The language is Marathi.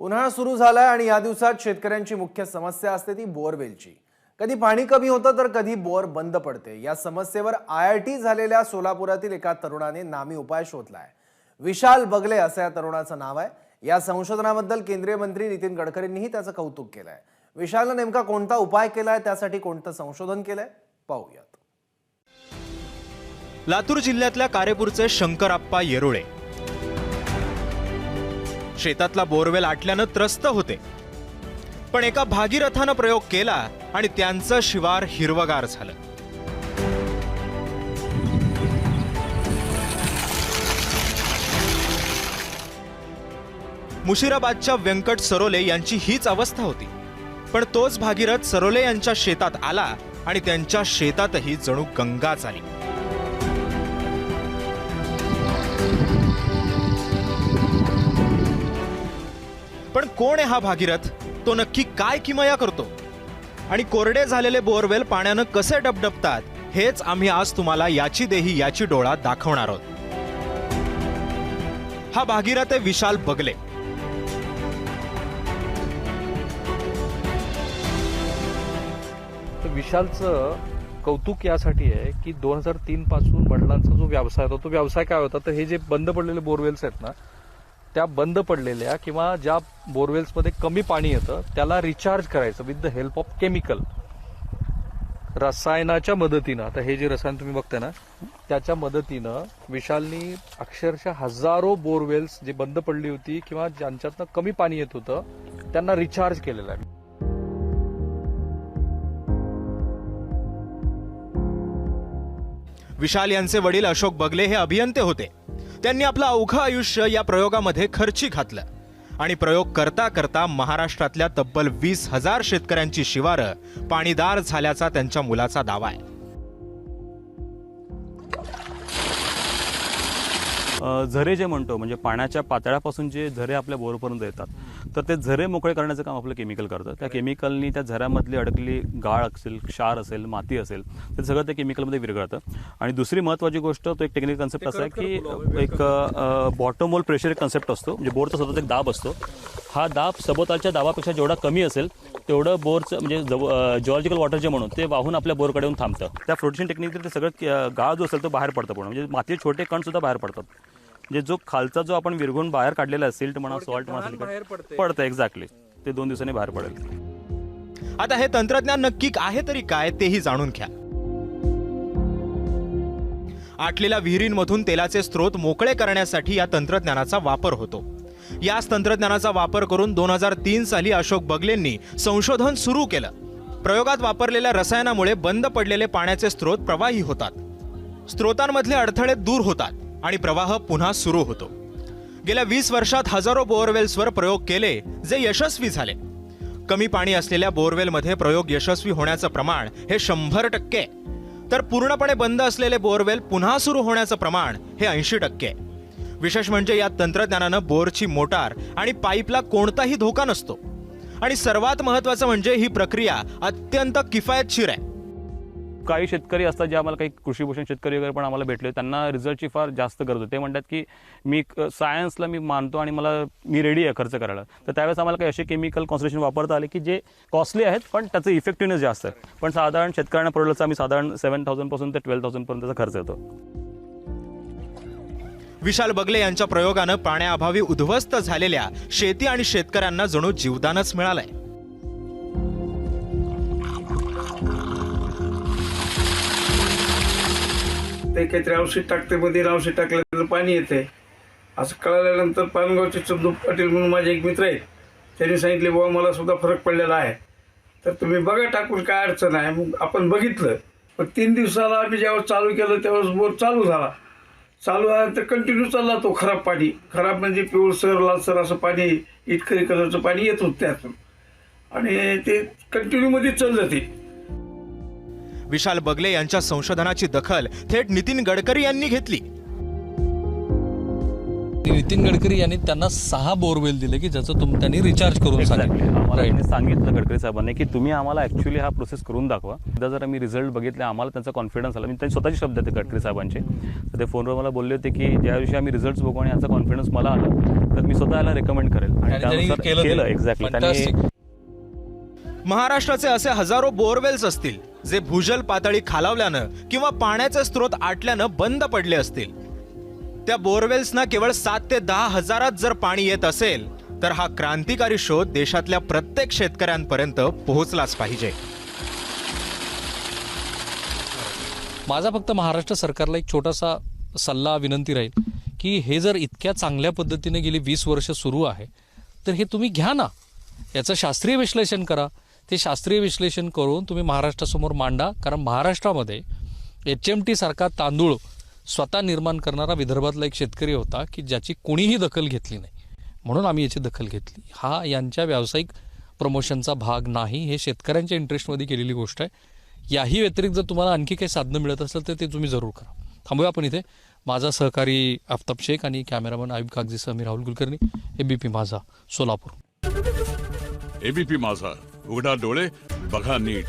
उन्हाळा सुरू झालाय आणि या दिवसात शेतकऱ्यांची मुख्य समस्या असते ती बोअरवेलची. कधी पाणी कमी होतं तर कधी बोअर बंद पडते. या समस्येवर आय आय टी झालेल्या सोलापुरातील एका तरुणाने नामी उपाय शोधलाय. विशाल बगले असं या तरुणाचं नाव आहे. या संशोधनाबद्दल केंद्रीय मंत्री नितीन गडकरींनीही त्याचं कौतुक केलंय. विशालनं नेमका कोणता उपाय केलाय त्यासाठी कोणतं संशोधन केलंय पाहूयात. लातूर जिल्ह्यातल्या कारेपूरचे शंकरप्पा येरोळे शेतातला बोरवेल आटल्यानं त्रस्त होते. पण एका भागीरथानं प्रयोग केला आणि त्यांचं शिवार हिरवगार झालं. मुशिराबादच्या व्यंकट सरोले यांची हीच अवस्था होती. पण तोच भागीरथ सरोले यांच्या शेतात आला आणि त्यांच्या शेतातही जणू गंगाच आली. कोण आहे हा भागीरथ? तो नक्की काय किमया करतो? आणि कोरडे झालेले बोअरवेल पाण्यानं कसे डबडबतात हेच आम्ही आज तुम्हाला याची देही याची डोळा दाखवणार आहोत. हा भागीरथ आहे विशाल बगले. तर विशालचं कौतुक यासाठी आहे की दोन हजार तीन पासून वडिलांचा जो व्यवसाय होता तो व्यवसाय काय होता? तर हे जे बंद पडलेले बोरवेल्स आहेत ना त्या बंद पडलेल्या किंवा ज्या बोरवेल्समध्ये कमी पाणी येतं त्याला रिचार्ज करायचं with the help of chemical रसायनाच्या मदतीनं आता हे जे रसायन तुम्ही बघताय ना त्याच्या मदतीनं विशालनी अक्षरशः हजारो बोरवेल्स जे बंद पडली होती किंवा ज्यांच्यातनं कमी पाणी येत होतं त्यांना रिचार्ज केलेलं आहे. विशाल यांचे वडील अशोक बगले हे अभियंते होते. त्यांनी आपलं अवघं आयुष्य या प्रयोगामध्ये खर्ची घातलं. आणि प्रयोग करता करता महाराष्ट्रातल्या तब्बल वीस हजार शेतकऱ्यांची शिवारं पाणीदार झाल्याचा त्यांच्या मुलाचा दावा आहे. झरे जे म्हणतो म्हणजे पाण्याच्या पातळ्यापासून जे झरे आपल्या बोरपर्यंत येतात तर ते झरे मोकळे करण्याचं काम आपलं केमिकल करतं. त्या केमिकलनी त्या झऱ्यामधली अडकलेली गाळ असेल क्षार असेल माती असेल ते सगळं त्या केमिकलमध्ये विरघळतं. आणि दुसरी महत्त्वाची गोष्ट तो एक टेक्निकल कन्सेप्ट असा आहे की एक बॉटम होल प्रेशर एक कन्सेप्ट असतो. म्हणजे बोरचा सतत एक दाब असतो. हा दाब सभोवतालच्या दाबापेक्षा जेवढा कमी असेल तेवढं बोरचं म्हणजे जॉलॉजिकल वॉटर जे म्हणून ते वाहून आपल्या बोरकडे येऊन थांबतं. त्या फ्लोटेशन टेक्निक ते सगळं गाळ जो असेल तो बाहेर पडतं पूर्ण म्हणजे मातीचे छोटे कण सुद्धा बाहेर पडतात. म्हणजे जो खालचा जो आपण विरघून बाहेर काढलेला सिल्ट म्हणा सॉल्ट म्हणा पडतं एक्झॅक्टली ते दोन दिवसांनी बाहेर पडेल. आता हे तंत्रज्ञान नक्की आहे तरी काय तेही जाणून घ्या. आटलेल्या विहिरींमधून तेलाचे स्रोत मोकळे करण्यासाठी या तंत्रज्ञानाचा वापर होतो. याच तंत्रज्ञानाचा वापर करून दोन हजार तीन साली अशोक बगलेंनी संशोधन सुरू केलं. प्रयोगात वापरलेल्या रसायनामुळे बंद पडलेले पाण्याचे स्रोत प्रवाही होतात. स्रोतांमधले अडथळे दूर होतात. आणि प्रवाह पुन्हा सुरू होतो. गेल्या वीस वर्षात हजारो बोअरवेल्सवर प्रयोग केले जे यशस्वी झाले. कमी पाणी असलेल्या बोअरवेलमध्ये प्रयोग यशस्वी होण्याचं प्रमाण हे शंभर टक्के. तर पूर्णपणे बंद असलेले बोअरवेल पुन्हा सुरू होण्याचं प्रमाण हे ऐंशी टक्के. विशेष म्हणजे या तंत्रज्ञानानं बोरची मोटार आणि पाईपला कोणताही धोका नसतो. आणि सर्वात महत्वाचं म्हणजे ही प्रक्रिया अत्यंत किफायतशीर आहे. काही शेतकरी असतात जे आम्हाला काही कृषीभूषण शेतकरी वगैरे पण आम्हाला भेटले. त्यांना रिझल्टची फार जास्त गरज होती. ते म्हणतात की मी सायन्सला मी मानतो आणि मला मी रेडी आहे खर्च करायला. तर त्यावेळेस आम्हाला काही असे केमिकल कॉन्सन्ट्रेशन वापरता आले की जे कॉस्टली आहेत पण त्याचं इफेक्टिव्हनेस जास्त आहे. पण साधारण शेतकऱ्यांना प्रोडक्टचा आम्ही साधारण सेवन थाउजंडपासून ते ट्वेल्व थाउजंडपर्यंतचा खर्च येतो. विशाल बगले यांच्या प्रयोगानं पाण्याअभावी उद्ध्वस्त झालेल्या शेती आणि शेतकऱ्यांना जणू जीवदानच मिळालंय. ते काहीतरी औषध टाकते मध्ये औषध टाकल्यानंतर पाणी येते. असं कळाल्यानंतर पानगावचे चंदू पाटील म्हणून माझे एक मित्र आहेत. त्यांनी सांगितले बाबा मला सुद्धा फरक पडलेला आहे. तर तुम्ही बघा टाकून काय अडचण आहे. मग आपण बघितलं. पण तीन दिवसाला आम्ही ज्यावेळेस चालू केलं त्यावेळेस बोर चालू झाला. चालू झाल्यानंतर कंटिन्यू चालला तो खराब पाणी. खराब म्हणजे पिवळसर लालसर असं पाणी इटकरी कलरचं पाणी येत होतं त्यातून. आणि ते कंटिन्यूमध्ये चाललं ते. विशाल बगले यांच्या संशोधनाची दखल थेट नितीन गडकरी यांनी घेतली. नितीन गडकरी यांनी त्यांना सहा बोरवेल दिले की ज्याचं तुम त्यांनी रिचार्ज करून. सांगितलं. त्यांनी सांगितलं गडकरी साहेबांनी की तुम्ही आम्हाला ऍक्च्युली हा प्रोसेस करून दाखवा. एकदा जर आम्ही रिझल्ट बघितले आम्हाला त्यांचा कॉन्फिडन्स आला. मी त्यांचे स्वतःचे शब्द आहेत गडकरी साहेबांचे. तर ते फोनवर मला बोलले होते की ज्या दिवशी आम्ही रिझल्ट बघू आणि यांचा कॉन्फिडन्स मला आला तर मी स्वतः याला रेकमेंड करेल. आणि त्यांनी त्यानुसार केलं एक्झॅक्टली त्यांनी. महाराष्ट्राचे असे हजारो बोअरवेल्स असतील. जे भूजल पातळी खालावल्यानं किंवा पाण्याचे स्रोत आटल्यानं बंद पडले असतील. त्या बोरवेल्सना केवळ सात ते दहा हजारात जर पाणी येत असेल तर हा क्रांतिकारी शोध देशातल्या प्रत्येक शेतकऱ्यांपर्यंत पोहोचलाच पाहिजे. माझा फक्त महाराष्ट्र सरकारला एक छोटासा सल्ला विनंती राहील की हे जर इतक्या चांगल्या पद्धतीने गेली वीस वर्ष सुरू आहे तर हे तुम्ही घ्या ना. याचं शास्त्रीय विश्लेषण करा. ते शास्त्रीय विश्लेषण करून तुम्ही महाराष्ट्रासमोर मांडा. कारण महाराष्ट्रामध्ये एच एम टीसारखा तांदूळ स्वतः निर्माण करणारा विदर्भातला एक शेतकरी होता की ज्याची कोणीही दखल घेतली नाही. म्हणून आम्ही याची दखल घेतली. हा यांच्या व्यावसायिक प्रमोशनचा भाग नाही. हे शेतकऱ्यांच्या इंटरेस्टमध्ये केलेली गोष्ट आहे. याही व्यतिरिक्त जर तुम्हाला आणखी काही साधनं मिळत असेल तर ते तुम्ही जरूर करा. थांबूया आपण इथे. माझा सहकारी आफताब शेख आणि कॅमेरामन आयुब कागजीसह मी राहुल कुलकर्णी. एबीपी माझा सोलापूर. एबीपी माझा. उघडा डोळे बघा नीट.